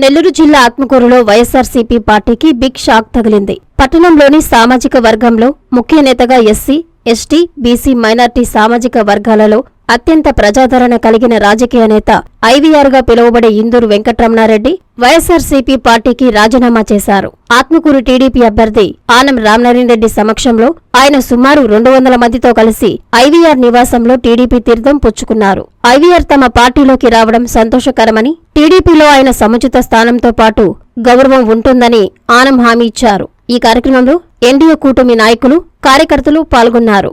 నెల్లూరు జిల్లా ఆత్మకూరులో వైఎస్సార్సీపీ పార్టీకి బిగ్ షాక్ తగిలింది. పట్టణంలోని సామాజిక వర్గంలో ముఖ్య నేతగా ఎస్సీ ఎస్టీ బీసీ మైనార్టీ సామాజిక వర్గాలలో అత్యంత ప్రజాదరణ కలిగిన రాజకీయ నేత ఐవీఆర్గా పిలువబడే ఇందూరు వెంకట్రమణారెడ్డి వైఎస్ఆర్సీపీ పార్టీకి రాజీనామా చేశారు. ఆత్మకూరు టీడీపీ అభ్యర్థి ఆనం రామనారాయణరెడ్డి సమక్షంలో ఆయన సుమారు రెండు వందల మందితో కలిసి ఐవీఆర్ నివాసంలో టీడీపీ తీర్థం పుచ్చుకున్నారు. ఐవీఆర్ తమ పార్టీలోకి రావడం సంతోషకరమని టీడీపీలో ఆయన సముచిత స్థానంతో పాటు గౌరవం ఉంటుందని ఆనం హామీ ఇచ్చారు. ఈ కార్యక్రమంలో ఎన్డీఏ కూటమి నాయకులు కార్యకర్తలు పాల్గొన్నారు.